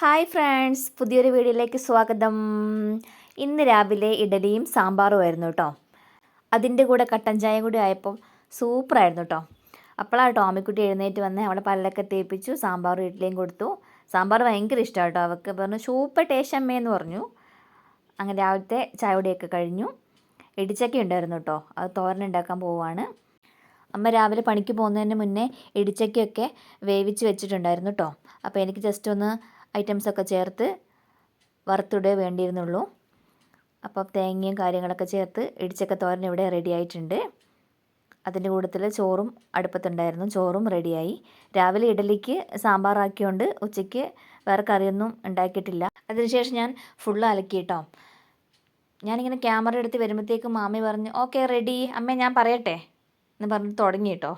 Hi friends പുതിയൊരു വീഡിയോയിലേക്ക് സ്വാഗതം. ഇന്ന് രാവിലെ ഇഡലിയും സാമ്പാറും ആയിരുന്നു കേട്ടോ അതിന്റെ കൂടെ കട്ടൻ ചായയും കൂടി ആയപ്പോൾ സൂപ്പറായിരുന്നു കേട്ടോ അപ്പോഴാണ് കേട്ടോ ആമിക്കുട്ടി എഴുന്നേറ്റ് വന്ന് അവളെ പല്ലൊക്കെ തേപ്പിച്ചു സാമ്പാറും ഇഡ്ഡലിയും കൊടുത്തു. സാമ്പാർ ഭയങ്കര ഇഷ്ടമാണ് കേട്ടോ അവൾക്ക് പറഞ്ഞു സൂപ്പർ ടേസ്റ്റ് അമ്മയെന്ന് പറഞ്ഞു. അങ്ങനെ രാവിലത്തെ ചായയുടെയൊക്കെ കഴിഞ്ഞു. ഇടിച്ചക്ക ഉണ്ടായിരുന്നു കേട്ടോ അത് തോരൻ ഉണ്ടാക്കാൻ പോവുകയാണ് അമ്മ രാവിലെ പണിക്ക് പോകുന്നതിന് മുന്നേ ഇടിച്ചക്കയൊക്കെ വേവിച്ച് വെച്ചിട്ടുണ്ടായിരുന്നു കേട്ടോ അപ്പോൾ എനിക്ക് ജസ്റ്റ് ഒന്ന് ഐറ്റംസൊക്കെ ചേർത്ത് വറുത്തിടേ വേണ്ടിയിരുന്നുള്ളൂ. അപ്പോൾ തേങ്ങയും കാര്യങ്ങളൊക്കെ ചേർത്ത് ഇടിച്ചക്ക തോരൻ ഇവിടെ റെഡി ആയിട്ടുണ്ട്. അതിന്റെ കൂട്ടത്തിൽ ചോറും അടുപ്പത്തുണ്ടായിരുന്നു. ചോറും റെഡിയായി രാവിലെ ഇഡലിക്ക് സാമ്പാറാക്കിയോണ്ട് ഉച്ചയ്ക്ക് വേറെ കറിയൊന്നും ഉണ്ടാക്കിയിട്ടില്ല. അതിനുശേഷം ഞാൻ ഫുൾ അലക്കി കേട്ടോ ഞാനിങ്ങനെ ക്യാമറ എടുത്ത് വരുമ്പോഴത്തേക്കും മാമി പറഞ്ഞു ഓക്കെ റെഡി അമ്മേ ഞാൻ പറയട്ടെ എന്ന് പറഞ്ഞ് തുടങ്ങി കേട്ടോ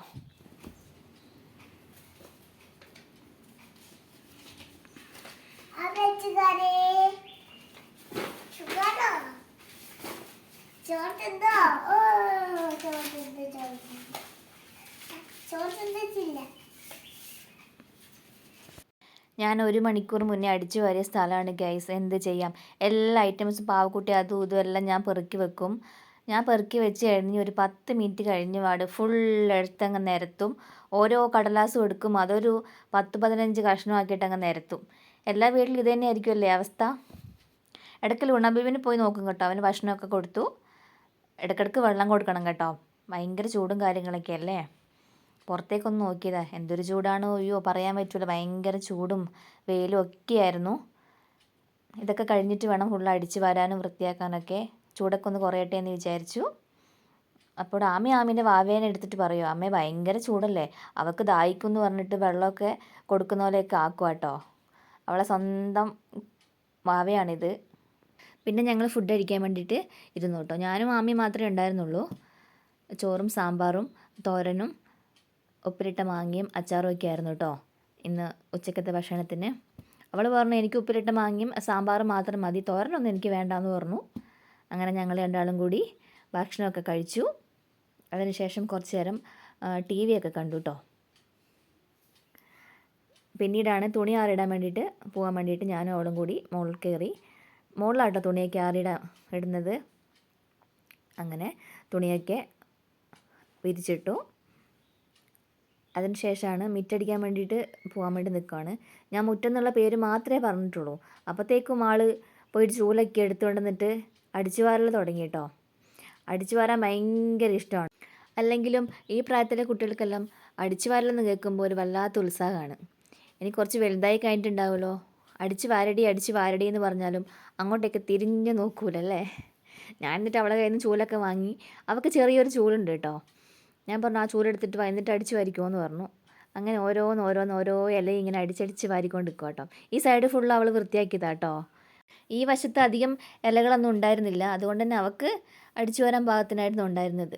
അതെച്ചുകാരേ ഷുഗറോ ചോറുണ്ടോ ഓ ചോറുണ്ട് ചോറുണ്ടില്ല ഞാൻ ഒരു മണിക്കൂർ മുന്നേ അടിച്ചു വാരിയ സ്ഥലമാണ് ഗൈസ്. എന്ത് ചെയ്യാം? എല്ലാ ഐറ്റംസും പാവക്കുട്ടി അതും ഇതും എല്ലാം ഞാൻ പെറുക്കി വെക്കും. ഞാൻ പെറുക്കി വെച്ച് കഴിഞ്ഞ് ഒരു പത്ത് മിനിറ്റ് കഴിഞ്ഞ് പാട് ഫുൾ എടുത്തങ്ങ് നിരത്തും. ഓരോ കടലാസും എടുക്കും. അതൊരു പത്ത് പതിനഞ്ച് കഷ്ണമാക്കിയിട്ട് അങ്ങ് നിരത്തും. എല്ലാ വീട്ടിലും ഇത് തന്നെ ആയിരിക്കുമല്ലേ അവസ്ഥ? ഇടയ്ക്ക് ലുണബീബിന് പോയി നോക്കും കേട്ടോ. അവന് ഭക്ഷണമൊക്കെ കൊടുത്തു. ഇടയ്ക്കിടയ്ക്ക് വെള്ളം കൊടുക്കണം കേട്ടോ. ഭയങ്കര ചൂടും കാര്യങ്ങളൊക്കെ അല്ലേ? പുറത്തേക്കൊന്ന് നോക്കിയതാ. എന്തൊരു ചൂടാണോ? അയ്യോ പറയാൻ പറ്റില്ല ഭയങ്കര ചൂടും വെയിലും ഒക്കെയായിരുന്നു. ഇതൊക്കെ കഴിഞ്ഞിട്ട് വേണം ഫുള്ള് അടിച്ച് വരാനും വൃത്തിയാക്കാനൊക്കെ. ചൂടൊക്കെ ഒന്ന് കുറയട്ടെ എന്ന് വിചാരിച്ചു. അപ്പോൾ ആമി ആമിന്റെ വാവേനെ എടുത്തിട്ട് പറയും. അമ്മേ ഭയങ്കര ചൂടല്ലേ? അവൾക്ക് ദാഹിക്കും എന്ന് പറഞ്ഞിട്ട് വെള്ളമൊക്കെ കൊടുക്കുന്ന പോലെയൊക്കെ ആക്കുക കേട്ടോ. അവളെ സ്വന്തം മാവയാണിത്. പിന്നെ ഞങ്ങൾ ഫുഡ് കഴിക്കാൻ വേണ്ടിയിട്ട് ഇരുന്നു കേട്ടോ ഞാനും മാമി മാത്രമേ ഉണ്ടായിരുന്നുള്ളൂ. ചോറും സാമ്പാറും തോരനും ഉപ്പിലിട്ട മാങ്ങയും അച്ചാറും ഒക്കെ ആയിരുന്നു കേട്ടോ ഇന്ന് ഉച്ചക്കത്തെ ഭക്ഷണത്തിന്. അവൾ പറഞ്ഞു എനിക്ക് ഉപ്പിലിട്ട മാങ്ങയും സാമ്പാറും മാത്രം മതി. തോരനൊന്നും എനിക്ക് വേണ്ടാന്ന് പറഞ്ഞു. അങ്ങനെ ഞങ്ങൾ രണ്ടാളും കൂടി ഭക്ഷണമൊക്കെ കഴിച്ചു. അതിനുശേഷം കുറച്ച് നേരം ടി വി ഒക്കെ കണ്ടു കേട്ടോ പിന്നീടാണ് തുണി ആറിടാൻ വേണ്ടിയിട്ട് പോകാൻ വേണ്ടിയിട്ട് ഞാനും അവളും കൂടി മുകളിൽ കയറി. മുകളിലാട്ടോ തുണിയൊക്കെ ആറിടാൻ ഇടുന്നത്. അങ്ങനെ തുണിയൊക്കെ വിരിച്ചിട്ടു. അതിനുശേഷമാണ് മിറ്റടിക്കാൻ വേണ്ടിയിട്ട് പോകാൻ വേണ്ടി നിൽക്കുകയാണ് ഞാൻ മുറ്റം എന്നുള്ള പേര് മാത്രമേ പറഞ്ഞിട്ടുള്ളൂ. അപ്പോഴത്തേക്കും ആൾ പോയിട്ട് ചൂലൊക്കെ എടുത്തുകൊണ്ട് വന്നിട്ട് അടിച്ചു വാരൽ തുടങ്ങി കേട്ടോ അടിച്ചു വാരാൻ ഭയങ്കര ഇഷ്ടമാണ്. അല്ലെങ്കിലും ഈ പ്രായത്തിലെ കുട്ടികൾക്കെല്ലാം അടിച്ചു വാരലെന്ന് കേൾക്കുമ്പോൾ ഒരു വല്ലാത്ത ഉത്സാഹമാണ്. ഇനി കുറച്ച് വലുതായി കഴിഞ്ഞിട്ടുണ്ടാവുമല്ലോ. അടിച്ച് വാരടി അടിച്ച് വാരടി എന്ന് പറഞ്ഞാലും അങ്ങോട്ടേക്ക് തിരിഞ്ഞ് നോക്കൂലല്ലേ? ഞാൻ എന്നിട്ട് അവളെ കയ്യിൽ നിന്ന് ചൂലൊക്കെ വാങ്ങി. അവൾക്ക് ചെറിയൊരു ചൂലുണ്ട് കേട്ടോ. ഞാൻ പറഞ്ഞു ആ ചൂലെടുത്തിട്ട് വന്നിട്ട് അടിച്ച് എന്ന് പറഞ്ഞു. അങ്ങനെ ഓരോന്ന് ഓരോന്ന് ഓരോ ഇല ഇങ്ങനെ അടിച്ചടിച്ച് വാരിക്കൊണ്ട് നിൽക്കുക കേട്ടോ. ഈ സൈഡ് ഫുള്ള് അവൾ വൃത്തിയാക്കിയതാ കേട്ടോ. ഈ വശത്ത് അധികം ഇലകളൊന്നും ഉണ്ടായിരുന്നില്ല. അതുകൊണ്ട് തന്നെ അവൾക്ക് അടിച്ചു വരാൻ പാകത്തിനായിരുന്നു ഉണ്ടായിരുന്നത്.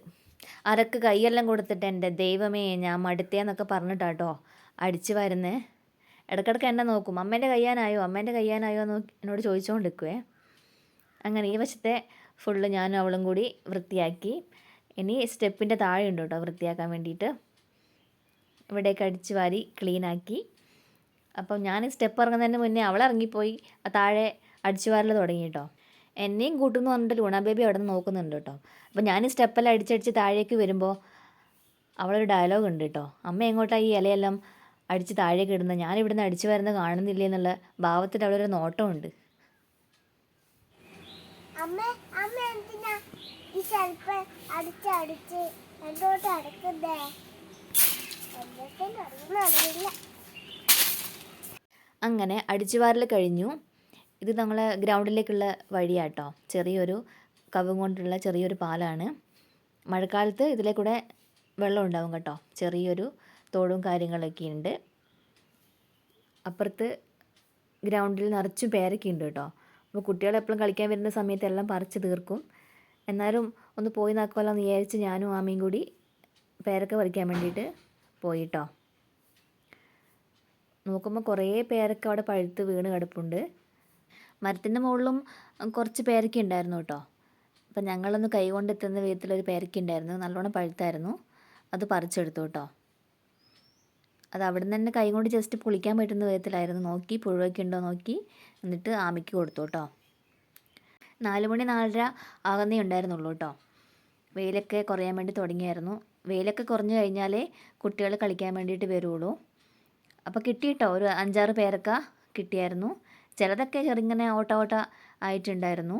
അരക്ക് കൈയെല്ലാം കൊടുത്തിട്ട് എന്റെ ദൈവമേ ഞാൻ മടുത്തേന്നൊക്കെ പറഞ്ഞിട്ടാട്ടോ അടിച്ചു വരുന്നേ. ഇടയ്ക്കിടയ്ക്ക് എന്നെ നോക്കും. അമ്മേന്റെ കയ്യാനായോ? അമ്മേന്റെ കയ്യാനായോ എന്ന് എന്നോട് ചോദിച്ചുകൊണ്ട് നിൽക്കുവേ അങ്ങനെ ഈ വശത്തെ ഫുള്ള് ഞാനും അവളും കൂടി വൃത്തിയാക്കി. ഇനി സ്റ്റെപ്പിന്റെ താഴെ ഉണ്ട് കേട്ടോ വൃത്തിയാക്കാൻ വേണ്ടിയിട്ട്. ഇവിടേക്ക് അടിച്ച് വാരി ക്ലീനാക്കി അപ്പം ഞാൻ സ്റ്റെപ്പ് ഇറങ്ങുന്നതിന് മുന്നേ അവൾ ഇറങ്ങിപ്പോയി. താഴെ അടിച്ചു വാരൽ തുടങ്ങി കേട്ടോ. എന്നെയും കൂട്ടുന്നു പറഞ്ഞിട്ട് ലൂണ ബേബി അവിടെ നിന്ന് നോക്കുന്നുണ്ട് കേട്ടോ. അപ്പം ഞാൻ സ്റ്റെപ്പെല്ലാം അടിച്ചടിച്ച് താഴേക്ക് വരുമ്പോൾ അവളൊരു ഡയലോഗ് ഉണ്ട് കേട്ടോ. അമ്മ എങ്ങോട്ടാണ് ഈ ഇലയെല്ലാം അടിച്ച് താഴെ കിടുന്ന ഞാൻ ഇവിടുന്ന് അടിച്ചു വരുന്നത് കാണുന്നില്ലേ എന്നുള്ള ഭാവത്തിൽ നോട്ടമുണ്ട്. അടക്കുന്നേ എന്തൊക്കെ അറിയില്ല അങ്ങനെ അടിച്ചുവാരൽ കഴിഞ്ഞു. ഇത് നമ്മളെ ഗ്രൗണ്ടിലേക്കുള്ള വഴിയാട്ടോ. ചെറിയൊരു കവും കൊണ്ടുള്ള ചെറിയൊരു പാലാണ്. മഴക്കാലത്ത് ഇതിലെ കൂടെ വെള്ളം ഉണ്ടാവും കേട്ടോ. ചെറിയൊരു തോടും കാര്യങ്ങളൊക്കെ ഉണ്ട് അപ്പുറത്ത് ഗ്രൗണ്ടിൽ നിറച്ചും പേരൊക്കെ ഉണ്ട് കേട്ടോ. അപ്പോൾ കുട്ടികൾ എപ്പോഴും കളിക്കാൻ വരുന്ന സമയത്ത് എല്ലാം പറിച്ച് തീർക്കും. എന്നാലും ഒന്ന് പോയി നോക്കാമല്ലോ എന്ന് വിചാരിച്ച് ഞാനും ആമയും കൂടി പേരൊക്കെ പറിക്കാൻ വേണ്ടിയിട്ട് പോയിട്ടോ നോക്കുമ്പോൾ കുറേ പേരൊക്കെ അവിടെ പഴുത്ത് വീണ് കിടപ്പുണ്ട്. മരത്തിന്റെ മുകളിലും കുറച്ച് പേരൊക്കെ ഉണ്ടായിരുന്നു കേട്ടോ. അപ്പം ഞങ്ങളൊന്ന് കൈ കൊണ്ടെത്തുന്ന വിധത്തിലൊരു പേരൊക്കെ ഉണ്ടായിരുന്നു. നല്ലോണം പഴുത്തായിരുന്നു. അത് പറിച്ചെടുത്തു കേട്ടോ. അത് അവിടെ നിന്ന് തന്നെ കൈ കൊണ്ട് ജസ്റ്റ് പൊളിക്കാൻ പറ്റുന്ന വിധത്തിലായിരുന്നു. നോക്കി പുഴുവൊക്കെ ഉണ്ടോ നോക്കി എന്നിട്ട് ആമിക്ക് കൊടുത്തു കേട്ടോ. നാല് മണി നാലര ആകുന്നേ ഉണ്ടായിരുന്നുള്ളൂ കേട്ടോ. വെയിലൊക്കെ കുറയാൻ വേണ്ടി തുടങ്ങിയായിരുന്നു. വെയിലൊക്കെ കുറഞ്ഞു കഴിഞ്ഞാലേ കുട്ടികൾ കളിക്കാൻ വേണ്ടിയിട്ട് വരുള്ളൂ. അപ്പോൾ കിട്ടി കേട്ടോ. ഒരു അഞ്ചാറ് പേരൊക്കെ കിട്ടിയായിരുന്നു. ചിലതൊക്കെ ചെറുങ്ങനെ ഓട്ട ഓട്ട ആയിട്ടുണ്ടായിരുന്നു.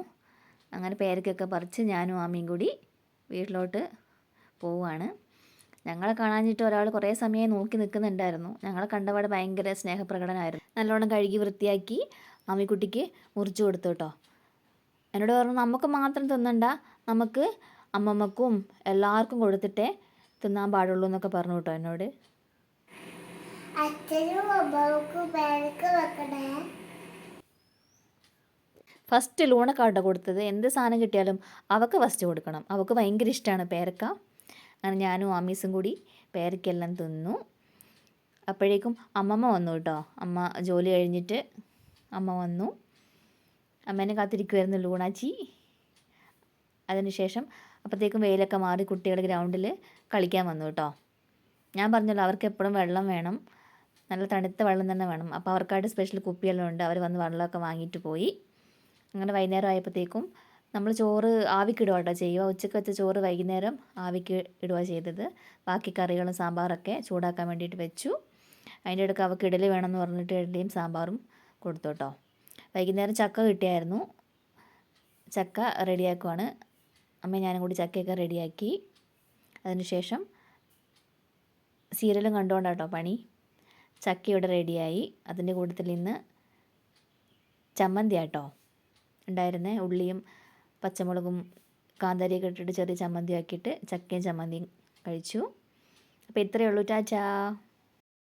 അങ്ങനെ പേരക്കൊക്കെ പറിച്ച് ഞാനും ആമയും കൂടി വീട്ടിലോട്ട് പോവുകയാണ്. ഞങ്ങളെ കാണാഞ്ഞിട്ട് ഒരാൾ കുറേ സമയം നോക്കി നിൽക്കുന്നുണ്ടായിരുന്നു ഞങ്ങളെ കണ്ടപാട് ഭയങ്കര സ്നേഹപ്രകടനമായിരുന്നു നല്ലോണം കഴുകി വൃത്തിയാക്കി അമ്മിക്കുട്ടിക്ക് മുറിച്ചു കൊടുത്തു കേട്ടോ. എന്നോട് പറഞ്ഞു നമുക്ക് മാത്രം തിന്നണ്ട നമുക്ക് അമ്മമ്മക്കും എല്ലാവർക്കും കൊടുത്തിട്ടേ തിന്നാൻ പാടുള്ളൂ എന്നൊക്കെ പറഞ്ഞു കേട്ടോ എന്നോട്. ഫസ്റ്റ് ലൂണക്കാട്ടോ കൊടുത്തത്. എന്ത് സാധനം കിട്ടിയാലും അവൾക്ക് ഫസ്റ്റ് കൊടുക്കണം. അവക്ക് ഭയങ്കര ഇഷ്ടമാണ് പേരക്ക. അങ്ങനെ ഞാനും ആമീസും കൂടി പേരക്കെല്ലാം തിന്നു. അപ്പോഴേക്കും അമ്മമ്മ വന്നു കേട്ടോ. അമ്മ ജോലി കഴിഞ്ഞിട്ട് അമ്മ വന്നു. അമ്മേനെ കാത്തിരിക്കുമായിരുന്നു ലൂണാച്ചി. അതിനുശേഷം അപ്പോഴത്തേക്കും വെയിലൊക്കെ മാറി കുട്ടികൾ ഗ്രൗണ്ടിൽ കളിക്കാൻ വന്നു കേട്ടോ. ഞാൻ പറഞ്ഞല്ലോ അവർക്ക് എപ്പോഴും വെള്ളം വേണം. നല്ല തണുത്ത വെള്ളം തന്നെ വേണം. അപ്പോൾ അവർക്കായിട്ട് സ്പെഷ്യൽ കുപ്പിയെല്ലാം ഉണ്ട്. അവർ വന്ന് വെള്ളമൊക്കെ വാങ്ങിയിട്ട് പോയി. അങ്ങനെ വൈകുന്നേരം ആയപ്പോഴത്തേക്കും നമ്മൾ ചോറ് ആവിക്കിടുക കേട്ടോ ചെയ്യുക. ഉച്ചയ്ക്ക് വെച്ച ചോറ് വൈകുന്നേരം ആവിക്ക് ഇടുക ചെയ്തത്. ബാക്കി കറികളും സാമ്പാറൊക്കെ ചൂടാക്കാൻ വേണ്ടിയിട്ട് വെച്ചു. അതിന്റെ ഇടയ്ക്ക് അവൾക്ക് ഇഡലി വേണമെന്ന് പറഞ്ഞിട്ട് ഇഡലിയും സാമ്പാറും കൊടുത്തു കേട്ടോ. വൈകുന്നേരം ചക്ക കിട്ടിയായിരുന്നു. ചക്ക റെഡിയാക്കുവാണ്. അമ്മ ഞാനും കൂടി ചക്കയൊക്കെ റെഡിയാക്കി. അതിനുശേഷം സീരിയലും കണ്ടുകൊണ്ടാട്ടോ പണി. ചക്ക ഇവിടെ റെഡിയായി. അതിന്റെ കൂട്ടത്തിൽ ഇന്ന് ചമ്മന്തി ആട്ടോ ഉണ്ടായിരുന്നേ. ഉള്ളിയും പച്ചമുളകും കാന്താരിയൊക്കെ ഇട്ടിട്ട് ചെറിയ ചമ്മന്തി ആക്കിയിട്ട് ചക്കയും ചമ്മന്തിയും കഴിച്ചു. അപ്പോൾ ഇത്രയേ ഉള്ളൂ. ടാറ്റാ.